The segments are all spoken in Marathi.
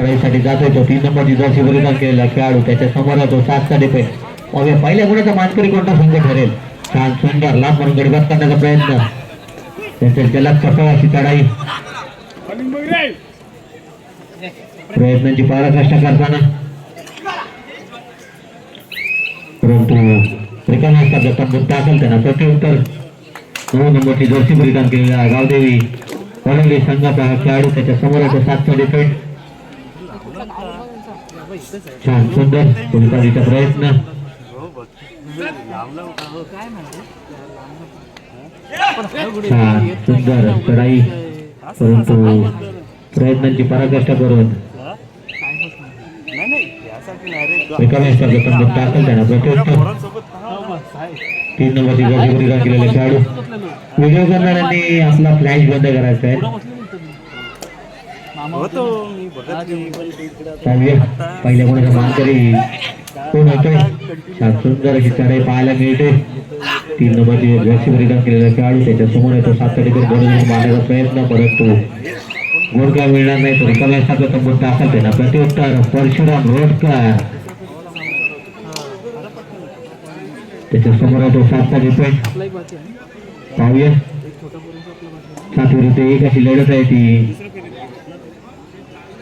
चढाईसाठी जातोय तो. तीन नंबरची जर्सी परिधान केलेला खेळाडू. त्याच्यासमोर सातचा डिपेंड पाहूया पहिल्या गुणाचा मानकरी कोणता संघ ठरेल? छान सुंदर लांब म्हणून गडबड करण्याचा प्रयत्न. त्यांच्या जलद कठोर चढाई. प्रयत्नांची पराकाष्ठा करताना. परंतु रिकाम्या असतात जखम टाकल त्यांना प्रत्युत्तर. नऊ नंबरची जर्सी परिधान केलेला गावदेवी. वडवली संघाचा हा खेळाडू त्याच्यासमोर सात तो सातचा डिफेंड छान सुंदर फुलकारीचा प्रयत्न छान सुंदर चढाई परंतु प्रयत्नांची पराकाष्ठा करून रिकाम्या असतात टाकल त्यांना तीन नंबरची जर्सी परिधान केलेले खेळाडू व्हिडिओ करणाऱ्यांनी आपला फ्लॅश बंद करायचा आहे होतो मी बघत पहिल्या कोणाचा मानकरी कोण होतोय छान सुंदर अशी चढाई पाहायला मिळते. तीन नंबरची जर्सी परिधान केलेला खेळाडू त्याच्यासमोर येतो सात कडे बरोबर मारण्याचा प्रयत्न परंतु गोड काय मिळणार नाही तो रिकाम्या सारखं संबंध दाखल त्यांना प्रत्युत्तर परशुराम रोडकर. त्याच्यासमोर आहे तो सातचा डिपेंड पाहूया. सात विरुद्ध एक अशी लढत आहे ती.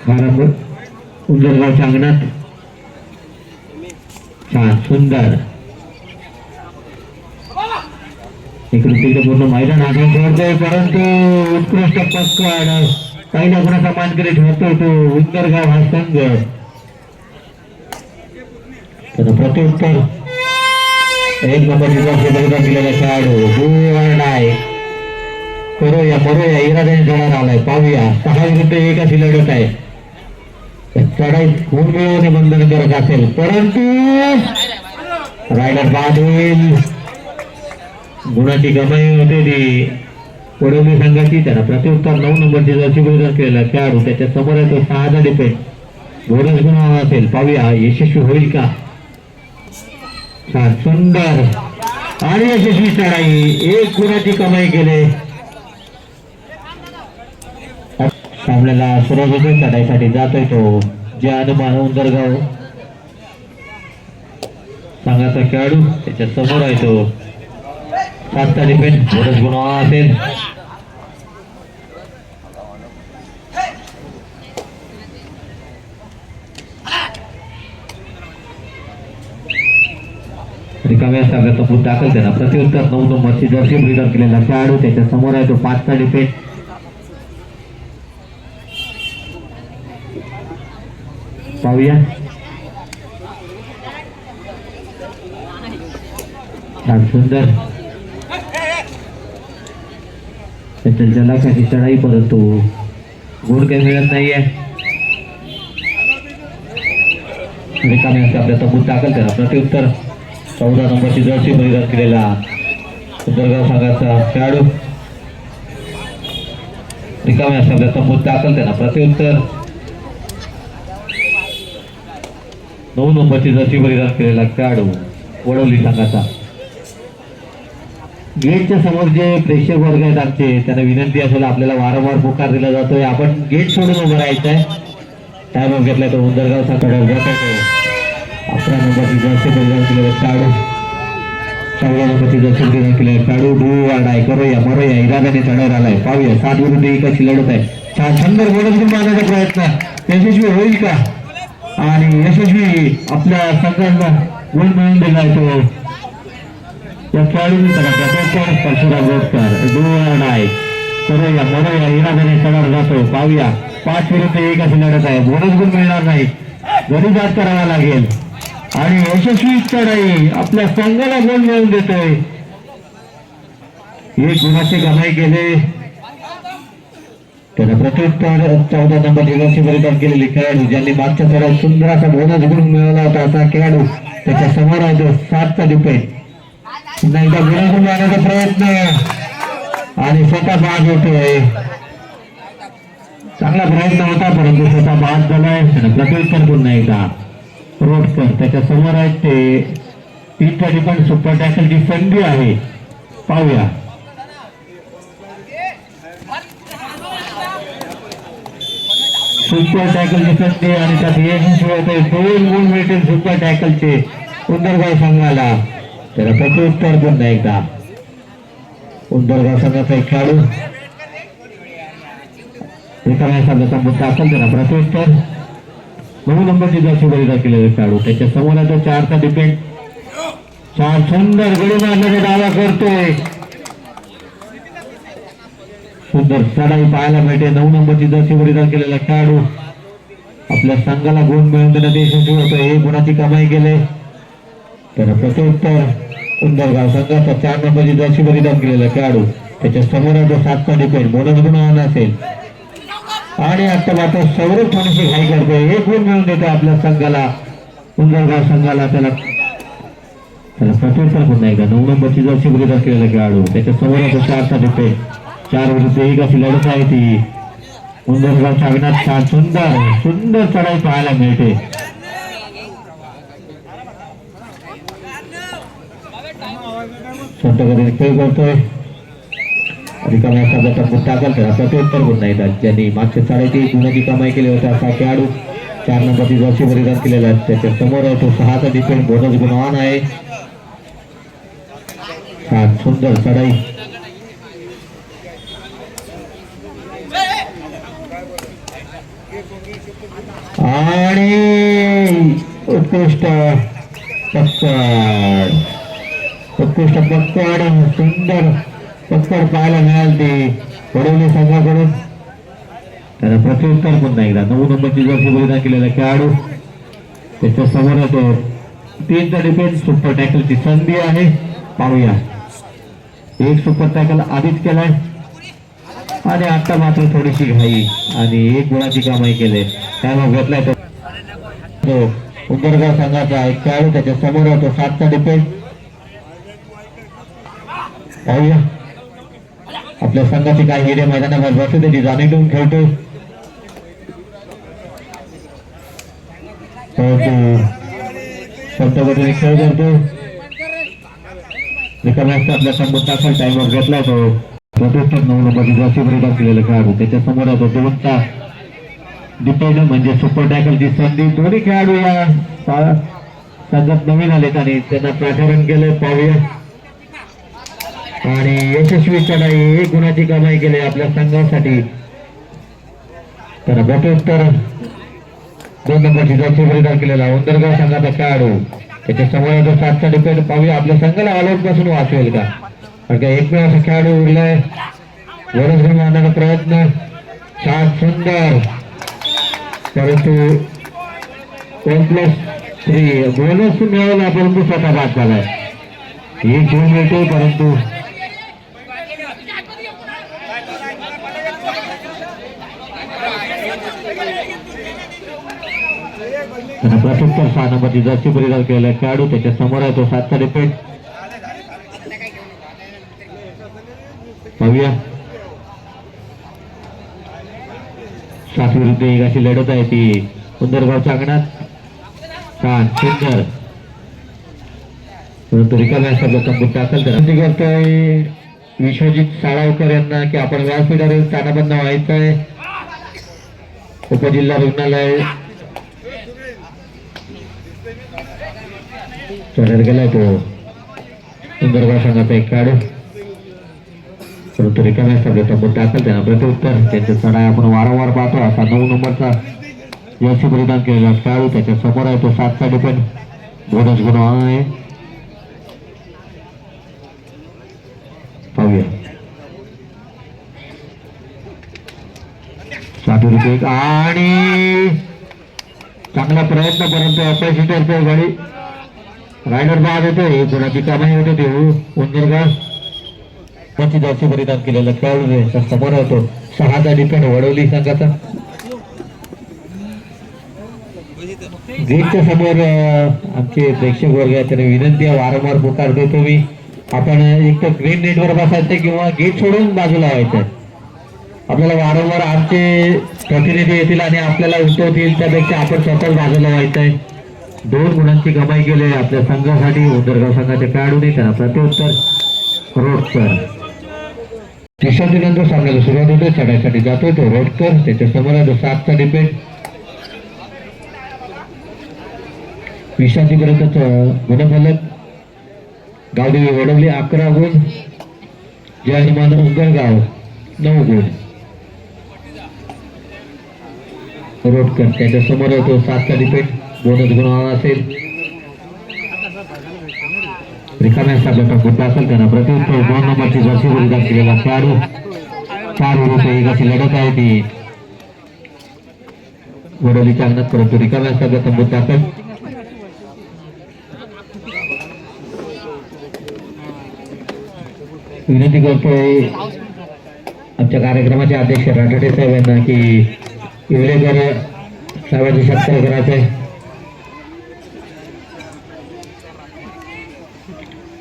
खारापूर उंदरगावच्या अंगणात छान सुंदर. इकडे तिकडे पूर्ण मैदान हातात करतोय परंतु उत्कृष्ट पक्कड ना गुणाचा मानकरी ठरतोय तो उंदरगाव हा संघ. त्यानं प्रत्युत्तर. एक नंबरची जर्सी बलिदान दिलेला खेळाडू बुवाडाय करूया मरूया इराद्याने चढायला आलाय. पाहूया. सहा विरुद्ध एक लढत आहे. चढाई खून मिळवणे बंधनकारक असेल परंतु रायडर बाद होईल गुणाची कमाई होते ती. पडवली संघाची त्याला प्रत्युत्तर नऊ नंबरची जर्सी बलिदान केलेला खेळाडू. त्याच्यासमोर येतो तो सहाचा डिपेंड बोरस गुण असेल. पाहूया यशस्वी होईल का? छान सुंदर आणि यशस्वी चढाई. एक गुणाची कमाई केले. सामन्याला सुरुवात होते जातोय तो. जे हनुमान उंदरगाव. संघाचा खेळाडू त्याच्यासमोर आहे तो. सातचा डिपेंड बोनस गुण असेल. रिकाम्या सागाचा बुद्ध दाखल त्यांना. प्रत्युत्तर नऊ नंबरची जर्सी रिटर्न केलेला खेळाडू त्याच्यासमोर आहे तो. पाचचा डिफेंड पाहूया छान सुंदर त्याच्या जलाखाची चढाई परंतु गोड काही मिळत नाहीये रिकामे असते आपल्या तबूत दाखल त्याला प्रत्युत्तर चौदा नंबरची जर्सी परिधान केलेला सुंदरगाव संघाचा खेळाडू रिकामे असते आपल्या तबूत दाखल त्याला प्रत्युत्तर नऊ नंबरची जशी बलिदान केलेला खेळाडू वडवली संघाचा गेटच्या समोर जे प्रेक्षक वर्ग आहेत आमचे त्यांना विनंती असेल आपल्याला वारंवार पुकार दिला जातोय. आपण गेट सोडून उभं राहायचं आहे टाइम घेतलाय तो उंदरगाव कडक अकरा नंबरची जर्सी बलिदान केलेला खेळाडू चौदा नंबरची जर्सी बलिदान केलेला खेळाडू डू वाडाय करूया मरूया इराद्याने चढायला आलाय. पाहूया सात विरुद्ध एकाची लढत आहे. छान सुंदर मारण्याचा प्रयत्न. यशस्वी होईल का? आणि यशस्वी आपल्या संघाला गुण मिळून दिलाय तो या खेळाडूंनी त्याला प्रत्युत्तर परशुराम रोडकर डोळा नाईक. करूया मरूया इराद्याने चढायला जातो. पाहूया. पाच विरुद्ध एक अशी लढत आहे. बोनस गुण मिळणार नाही. घरी जात करावा लागेल. आणि यशस्वी चढाई आपल्या संघाला गुण मिळवून देतोय. एक गुणाचे कमाई केले. त्याला प्रत्युत्तर चौदा नंबर दिवशी परिधान केलेले खेळाडू ज्यांनी मागच्या चढाईत सुंदर असा बोनस गुण मिळवला होता असा खेळाडू त्याच्यासमोर आहे सातचा डिपेंड पुन्हा एकदा बोनस गुण मारण्याचा प्रयत्न. आणि स्वतः बाद होतोय. चांगला प्रयत्न होता परंतु स्वतः बाद झालाय त्यानं पुन्हा एकदा रोडकर त्याच्यासमोर आहेत ते. तीनच्या ठिकाणी सुपर टॅकलची संधी आहे. पाहूया. सुपर टॅकलची संधी आणि त्यात यशस्वी होते दोन गुण मिळतील सुपर टॅकलचे उंदरगाव संघाला. त्याला प्रत्युत्तर पुन्हा एकदा. उंदरगाव संघाचा एक खेळाडू. रिकाम्या संघाचा मुद्दा असेल प्रत्युत्तर नऊ नंबरची केलेले खेळाडू. त्याच्यासमोर आता चारचा डिपेंड चार सुंदर गडी मारण्याचा दावा करतोय. सुंदर चढाई पाहायला मिळते नऊ नंबरची जर्सी बळीदार केलेला खेळाडू आपल्या संघाला गुण मिळवून देण्यात यशस्वी होतो हे गुणाची कमाई केले. तर प्रत्युत्तर उंदरगाव संघाचा चार नंबरची जर्सी बलिदान केलेला खेळाडू त्याच्यासमोर जो सातचा डिपेंड बोनस गुण असेल. आणि आता मात्र सौरभ थोडीशी घाई करतोय. एक गुण मिळून देतो आपल्या संघाला. उंदरगाव संघाला त्याला त्याला प्रत्युत्तर नाही का नऊ नंबरची जर्सी बलिदान केलेला खेळाडू त्याच्यासमोर तो चारचा डिपेंड चार विरुद्ध एक अशी लढत आहे ती. उंदरगाव चागण्यात छान सुंदर सुंदर चढाई पाहायला मिळते. संत खेळ करतोय? टाकल त्याला प्रत्युत्तर पुन्हा येतात ज्यांनी मागच्या साडेतीन गुणाची कमाई केली होती असा खेळाडू चार नंबरची जर्सी बलिदान केलेला आहे. त्याच्यासमोर आहे तो सहाचा डिफेंड बोनस गुणवान आहे. छान सुंदर चढाई आणि उत्कृष्ट पक्कड उत्कृष्ट पक्कड सुंदर पक्कड पाहायला मिळाल ते. वडवली संघाकडून त्याला प्रत्युत्तर पुन्हा एकदा नऊ नंबरची जर्सी बलिदान केलेला खेळाडू. त्याच्यासमोर येतो तीनचा डिफेन्स सुपर टॅकलची संधी आहे. पाहूया. एक सुपर टॅकल आधीच केलाय. आणि आता मात्र थोडीशी घाई. आणि एक गुणाची कमाई केले. काय मग घेतलाय तो. तो उंदरगाव संघाचा एक खेळाडू त्याच्यासमोर होतो सातचा डिफेंड पाहूया. आपल्या संघाचे काय हिरे मैदानावर बसू त्याची जाणीव ठेवून खेळतो पंतप्रधान खेळ करतो रिकाम्या असता आपल्या संघ दाखल टाइमवर घेतला तो प्रत्युत्तर नऊ नंबरची जर्सी बरी केलेला खेळाडू. त्याच्यासमोर होतो तो दोनचा डिपेंड म्हणजे सुपर टॅकलची संधी दोन्ही खेळाडू या संघात नवीन आलेत आणि त्यांना प्रसारण केलं पाहूया. आणि यशस्वी चढाई एक गुणाची कमाई केली आपल्या संघासाठी. तर बटोत्तर दोन नंबरची जास्त बलिदान केलेला उंदरगाव संघाचा खेळाडू. त्याच्यासमोर सातचा डिपेंड पाहूया. आपल्या संघाला ऑलआउटपासून वाचवेल का? कारण का एकमेव असा खेळाडू उरलाय. वरच घेऊन आणणारा प्रयत्न. सात सुंदर. परंतु वन प्लस थ्री बोनस मिळवला परंतु स्वतः बाद झालाय. एक घेऊन मिळतो परंतु त्यांना प्रत्युत्तर सहा नंबरची जर्सी परिधान केलेला खेळाडू त्याच्यासमोर आहे तो सातचा डिपेंड पाहूया. सात विरुद्ध एक अशी लढत आहे ती उंदरगावच्या अंगणात छान सुंदर. परंतु रिकाम्या शब्दाचा मुद्दा असेल तर विश्वजित साळावकर यांना की आपण व्यासपीठावर स्थानाबंद व्हायचं आहे उपजिल्हा रुग्णालय. चढत गेलाय तो. सुंदरगाव संघाचा एक काढू परंतु रिकाम्या शब्दाचा मुद्दा असेल त्यांना प्रत्युत्तर त्यांच्या चढाई आपण वारंवार पाहतो. असा नऊ नंबरचा यश परिधान केलेला खेळाडू त्याच्यासमोर आहे. तो सातचा डिपेंड बोनस गुण आहे. पाहूया. सात विरुद्ध आणि चांगला प्रयत्न परंतु अपयशी ठरतोय गाडी. रायडर बाद येतोय. गुणाची कमाई होते. देऊ उंदरगाव. त्यांची जर्सी परिधान केलेला खेळाडू यांच्या समोर होतो सहाचा डिपेंड वडवली संघाचा. गेटच्या समोर आमचे प्रेक्षक वर्ग त्यांना विनंती वारंवार पुकार देतो मी. आपण एक तर ग्रीन नेटवर बसायचं किंवा गेट सोडून बाजूला व्हायचं. आपल्याला वारंवार आमचे प्रतिनिधी येतील आणि आपल्याला उठवतील त्यापेक्षा आपण स्वतःच बाजूला व्हायचंय. दोन गुणांची कमाई केली आपल्या संघासाठी उंदरगाव संघाच्या खेळाडूने त्यांना प्रत्युत्तर. रोडकर सर विश्रांतीनंतर सामन्याला सुरुवात होते चढाईसाठी जातोय तो रोडकर त्याच्यासमोर आहे तो सातचा डिबेट विश्रांतीपर्यंत गुणफलक गावदेवी वडवली अकरा गुण. जय हनुमान उंगळगाव नऊ गुण. रोडकर त्याच्यासमोर आहे तो सातचा डिपेंड बोनस गुणाला असेल. रिकाम्या साध्या गुड्डा असेल त्यांना प्रत्युत्तर दोन नंबरची जर्सी परिधान केलेला खेळाडू चार रुपये एकाची लढत आहे ती. वडोलीच्या अंगणात परंतु रिकाम्या साध्या तंबूत असेल. विनंती करतोय आमच्या कार्यक्रमाचे अध्यक्ष राठोडे साहेब यांना की इवलेकर साहेबांचे सत्कार करायचे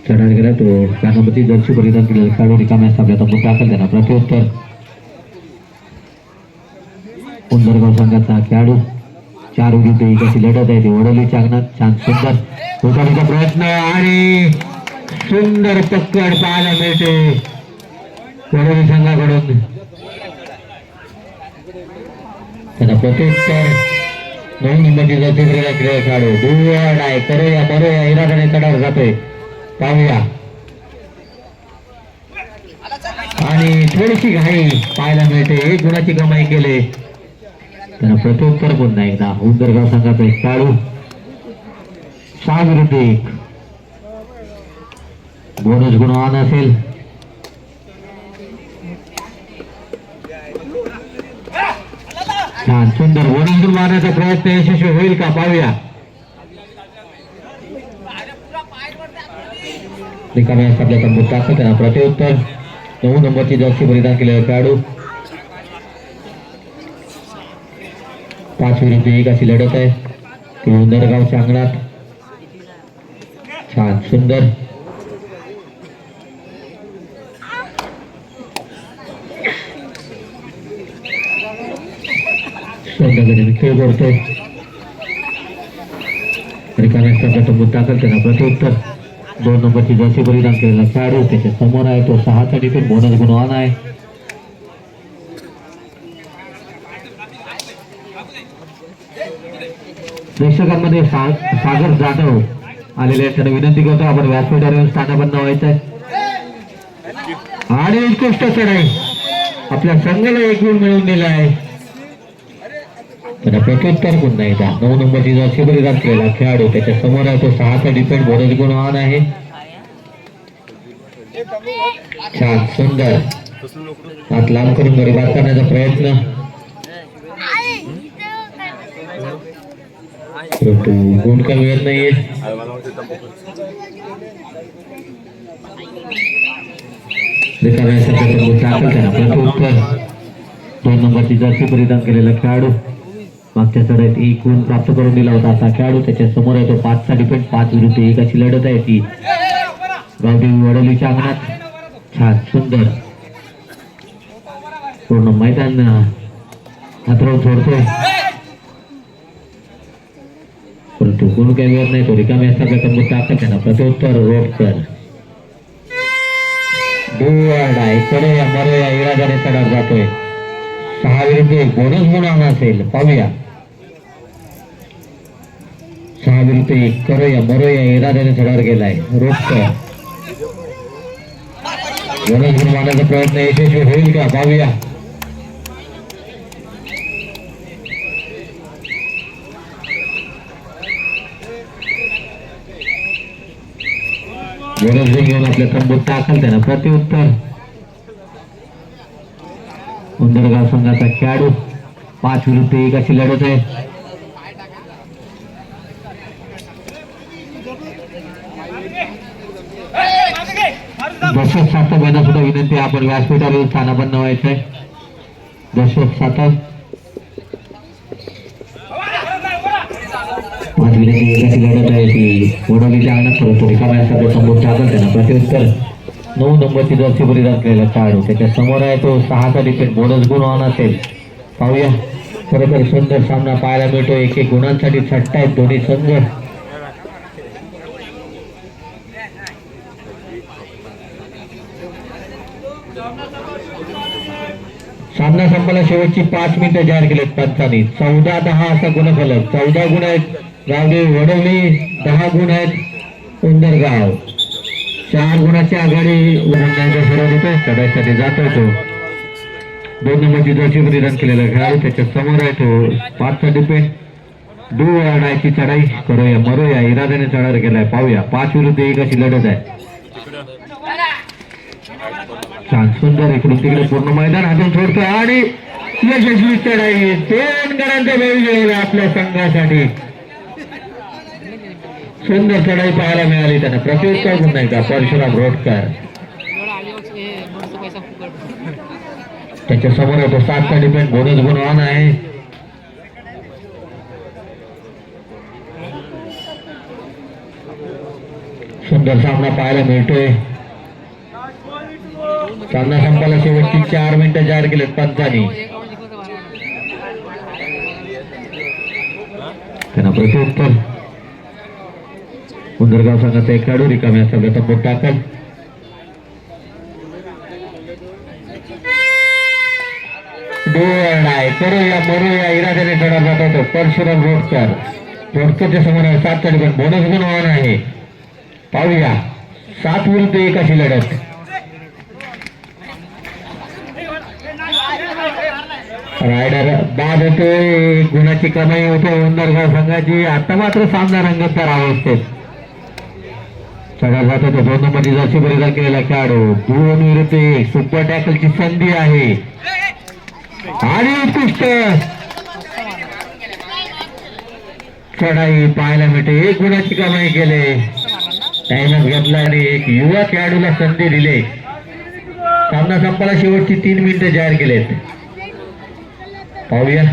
चढाई गेला तो कानामध्ये जर्सी परिधान केलेला खेळाडू रिकाम्या साध्या तंबूत दाखल त्यांना प्रत्युत्तर उंदरगाव संघाचा खेळाडू चार विरुद्ध एकाची लढत आहे ती वडोलीच्या चांगणार छान सुंदर होता प्रयत्न आणि सुंदर पकड पाहायला मिळते वडोली संघाकडून त्यांना प्रत्युत्तर नऊ नंबरची जर्सी परिधान केलेला खेळाडू दुर्वाड आहे करूया बरोया इराकडे चढावर जातोय पाहूया. आणि थोडीशी घाई पाहायला मिळते. एक गुणाची कमाई केले? त्यांना प्रत्युत्तर पुन्हा एकदा उंदरगाव संघाचा एक खेळाडू सहा विरुद्ध एक बोनस गुणवान असेल. छान सुंदर बोनस गुण मारण्याचा प्रयत्न यशस्वी होईल का? पाहूया. रिकाम्या आपल्या तंबूत टाकतो. त्यांना प्रत्युत्तर. नऊ नंबरची जर्सी परिधान केलेला खेळाडू. पाच विरुद्ध एक अशी लढत आहे. ती उंदरगावच्या अंगणात. छान सुंदर. खेळ करतोय. रिकाम्या आपल्या तंबूत टाकल त्यांना प्रत्युत्तर. दोन नंबरची जर्सी परिधान केलेला खेळाडू त्याच्यासमोर आहे तो सहाचा डिफेन बोनस गुणवान आहे. प्रेक्षकांमध्ये सागर जाधव आलेले आहेत. त्यांना विनंती करतो आपण व्यासपीठावर येऊन स्थानापन्न व्हायचं आहे आणि उत्कृष्ट चढाई. आपल्या संघाला एक गुण मिळवून दिला आहे त्याला प्रत्युत्तर पुन्हा एकदा नऊ नंबरची परिधान केलेला खेळाडू त्याच्या समोर आहे तो सहाचा डिपेंड बोनस गुणवान आहे. छान, सुंदर. हात लांब करून गडी बाद करण्याचा प्रयत्न. गुण का सध्याचा गुण दाखल त्यांना प्रत्युत्तर दोन नंबरची जर्सी परिधान केलेला खेळाडू मागच्या चढाईत एक गुण प्राप्त करून दिला होता. असा खेळाडू त्याच्यासमोर आहे. तो पाचचा डिफेंड पाच विरुद्ध एक अशी लढत आहे ती. गावदेवी वडोलीच्या अंगणात. छान सुंदर. पूर्ण मैदान हातरावून सोडतोय परंतु गुण काही मिळत नाही. तो रिकामी असताना तंबूत दाखल त्यांना प्रत्युत्तर रोडकर. दुवाड आहे कडे या या जातोय. सहा विरुद्ध बोनस गुण असेल. पाहूया. सहा विरुद्ध करूया करो इराद्याने चढावर गेलाय रोडकर बोनस गुण मारण्याचा प्रयत्न यशस्वी होईल का? पाहूया. बोनस गुण घेऊन आपल्या तंबूत टाकल त्यानं प्रत्युत्तर. उंदरगाव संघाचा खेळाडू. पाच विरुद्ध एक अशी लढत आहे. दशरथ सुद्धा विनंती आपण व्यासपीठावर स्थानापन्न व्हायचंय. दशरथ सातव पाच विनंती एकाची लढत आहे ती वडोलीच्या परंतु रिकाम्या समोर टाकल त्यांना प्रत्युत्तर नऊ नंबरची जर्सी परिधान केलेला खेळाडू त्याच्यासमोर आहे तो सहाचा डिपेंड बोनस गुण ऑन असेल. पाहूया. खरोखर सुंदर सामना पाहायला मिळतो एक एक गुणांसाठी छट्टा आहेत. दोन्ही संघ. सामना संपला शेवटची पाच मिनिटं जाहीर केलेत पंचाने. चौदा दहा असा गुणफलक. चौदा गुण आहेत रावदेव वडवली दहा गुण आहेत उंदरगाव. चार गुणाची आघाडी उघडण्याचा सराव होतोय तो. दोन नंबरची जोशीमध्ये रन केलेला खेळाडू त्याच्यासमोर आहे तो. पाचचा डिपेंड. दू अडायची चढाई. करूया मरूया. इराद्याने चढायला गेलाय पाहूया. पाच विरुद्ध एक अशी लढत आहे. छान सुंदर इकडून तिकडे पूर्ण मैदान हातून सोडतो आणि यशस्वी चढाई. दोन गणांचा वेळ गेलेला आपल्या संघासाठी. सुंदर चढाई पाहायला मिळाली त्यांना. काय पण नाही का? परशुराम रोडकर. त्याच्यासमोर येतो. सातचा डिपेंड बोनस गुणवान आहे. सुंदर सामना पाहायला मिळतोय. सामना संपायला शेवटची चार मिनिटं जाहीर केलेत पंचानी त्यांना प्रत्युत्तर उंदरगाव संघाचा एक खेळाडू रिकाम्या सगळ्याचा बोट टाकल. डोळाय करूया मरूया. इराद्याने चढा जात होतो परशुराम रोडकर रोडकरच्या समोर सात चढ पण. बोनस गुणवान आहे. पाहूया. सात विरुद्ध एक अशी लढत. रायडर बाद होतोय गुणाची कमाई होते उंदरगाव संघाची आता मात्र सामना रंगतदार अवस्थेत. चढा जात होतो दोन नंबरची जर्सी परिधान केलेला खेळाडू. दोन विरुद्ध एक. सुपर टॅकलची संधी आहे. आणि उत्कृष्ट. चढाई पाहायला मिळते. एक गुणाची कमाई केले. टाइमच घेतला आणि एक युवा खेळाडूला संधी दिले. सामना संपायला शेवटची तीन मिनिटं जाहीर केलेत. पाहूया.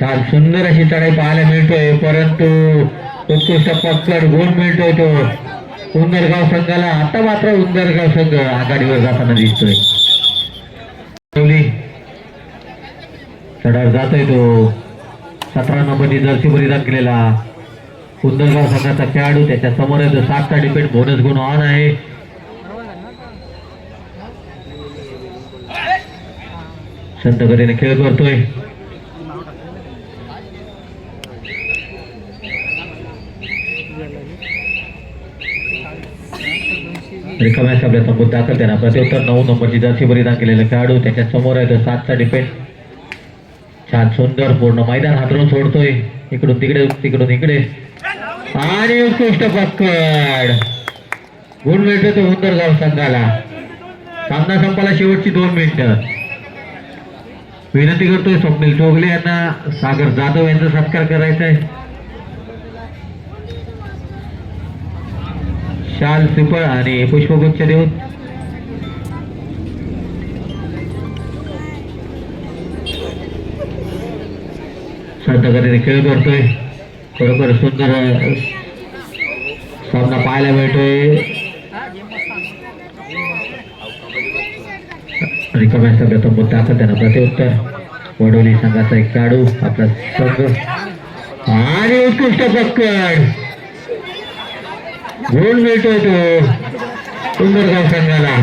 छान सुंदर अशी चढाई पाहायला मिळतोय. परंतु उत्कृष्ट पकड गुण मिळतोय तो. उंदरगाव संघाला आता मात्र उंदरगाव संघ आघाडीवर जाताना दिसतोय. चढावर जातोय तो. सतरा नंबरची जर्सी परिधान केलेला. उंदरगाव संघाचा खेळाडू त्याच्यासमोर आहे सातचा डिपेंड बोनस गुण ऑन आहे. संत गतीने खेळ करतोय रिकाम्या आपल्या मुद्दा दाखल त्यांना प्रत्युत्तर नऊ नंबरची जर्सी परिधान केलेला खेळाडू त्याच्यासमोर आहे तर सातचा डिपेंड छान सुंदर पूर्ण मैदान हातरून सोडतोय इकडून तिकडे तिकडून इकडे आणि उत्कृष्ट पक्कड गुण मिळतो तो उंदरगाव संघाला सामना संपायला शेवटची दोन मिनिटं विनंती करतोय स्वप्नील चोगले यांना सागर जाधव यांचा सत्कार करायचा आहे. शाल सिपळ आणि पुष्पगुच्छ देऊन. श्रद्धा खेळ करतोय. खरोखर सुंदर सामना पाहायला मिळतोय. रिकाम्या सगळ्याचा मुद्दा आता त्यांना प्रत्युत्तर. वडोली संघाचा एक खेळाडू आपला संघ. आणि उत्कृष्ट पक्कड गोल मिळतोय तो. सुंदरगाव संघाला.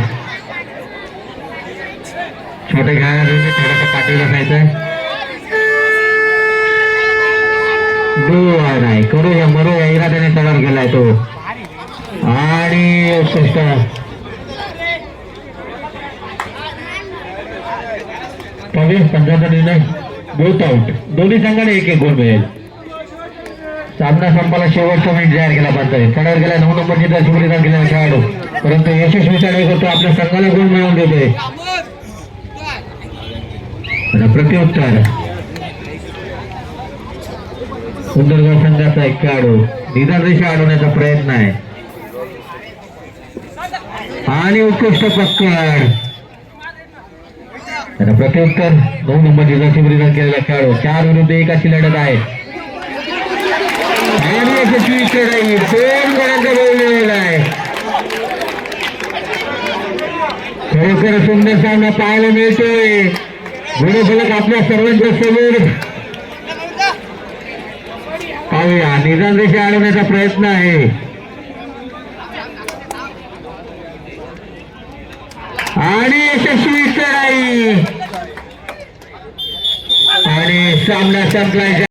छोटे खेळाडूंनी थोडासा पाठीला खायचंय नाही. करूया मरूया. इराद्याने तयार केलाय तो. आणि उत्कृष्ट. पवीस पंचाचा निर्णय बोथ आउट दोन्ही संघाने एक एक गोल मिळेल. सामना संपाला शेवटचा मिनिट जाहीर केला पाहतोय चढावर गेला नऊ नंबरची दर्शी परिधान केलेला खेळाडू. परंतु यशस्वीचा चढाई करतो आपल्या संघाला गोल मिळवून देतोय प्रत्युत्तर. सुंदरगाव संघाचा एक खेळाडू. निदान रेषा अडवण्याचा प्रयत्न आहे. आणि उत्कृष्ट पक्कड त्याला प्रत्युत्तर नऊ नंबर जर्सी परिधान केलेला खेळाडू चार विरुद्ध एक अशी लढत आहे. आणि यशस्वी चढाई दोन मिळवला आहे. खरोखर सुंदर सामना पाहायला मिळतोय. गुणफलक आपल्या सर्वांच्या समोर. पाहूया. निदान रेषा अडवण्याचा प्रयत्न आहे. आणि यशस्वी कराई. आणि सामना संपलाय.